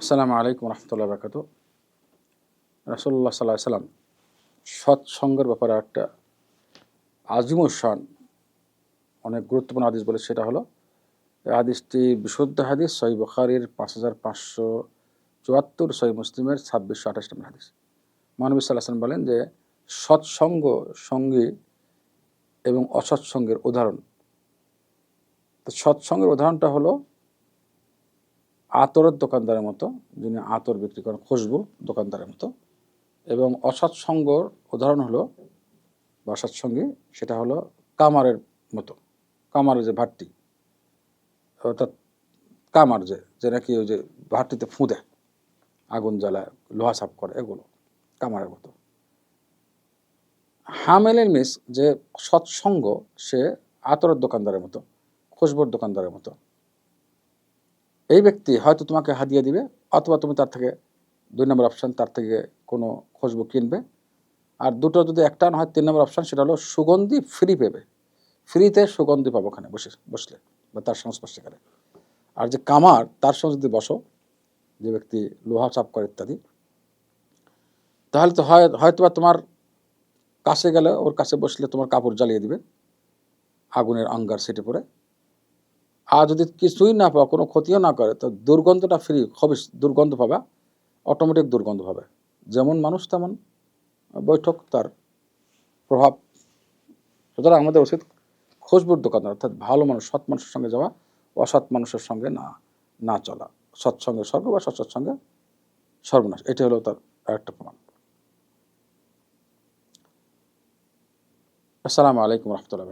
আসসালামু আলাইকুম রহমতুল্লাহ বরকাত রাসুল্লাহ সাল্লাহ সাল্লাম সৎসঙ্গের ব্যাপারে একটা আজিমুসান অনেক গুরুত্বপূর্ণ হাদিস বলে সেটা হলো হাদিসটি বিশুদ্ধ হাদিস সই বখারির পাঁচ হাজার পাঁচশো চুয়াত্তর সই মুসলিমের ছাব্বিশশো আঠাশ নম্বর হাদিস। মহানবী সাল্লাহ সাল্লাম বলেন যে, সৎসঙ্গ সঙ্গী এবং অসৎসঙ্গের উদাহরণ। তো সৎসঙ্গের উদাহরণটা হলো আতরের দোকানদারের মতো, যিনি আতর বিক্রি করেন, খুশবু দোকানদারের মতো। এবং অসৎসঙ্গর উদাহরণ হলো, বা সৎসঙ্গী সেটা হলো কামারের মতো। কামারের যে ভাট্টি, অর্থাৎ কামার যে যে নাকি ওই যে ভাট্টিতে ফুঁ দেয়, আগুন জ্বালায়, লোহা সাফ করে, এগুলো কামারের মতো। হামেলের মিস যে সৎসঙ্গ, সে আতরের দোকানদারের মতো, খুশবুর দোকানদারের মতো। এই ব্যক্তি হয়তো তোমাকে হাদিয়া দিবে, অথবা তুমি তার থেকে দুই নম্বর অপশান তার থেকে কোনো খুশবু কিনবে। আর দুটো যদি একটা না হয়, তিন নম্বর অপশান সেটা হলো সুগন্ধি ফ্রি পেবে। ফ্রিতে সুগন্ধি পাবো ওখানে বসে, বসলে বা তার সংস্পর্শে গেলে। আর যে কামার, তার সঙ্গে যদি বসো, যে ব্যক্তি লোহা চাপ করে ইত্যাদি, তাহলে তো হয় হয়তো বা তোমার কাছে গেলে, ওর কাছে বসলে তোমার কাপড় জ্বালিয়ে দিবে, আগুনের আঙ্গার সেটে পড়ে। আর যদি কিছুই না পাও, কোনো ক্ষতিও না করে, তো দুর্গন্ধটা ফ্রি খুবই দুর্গন্ধ পাবা অটোমেটিক দুর্গন্ধ পাবে। যেমন মানুষ তেমন বৈঠক তার প্রভাব। সুতরাং আমাদের উচিত খুশবুর দোকান, অর্থাৎ ভালো মানুষ, সৎ মানুষের সঙ্গে যাওয়া, অসৎ মানুষের সঙ্গে না না চলা। সৎসঙ্গে স্বর্গ বা সৎসঙ্গে সর্বনাশ এটি হলো তার আরেকটা প্রমাণ। আসসালামু আলাইকুম রহমতুল্লাহ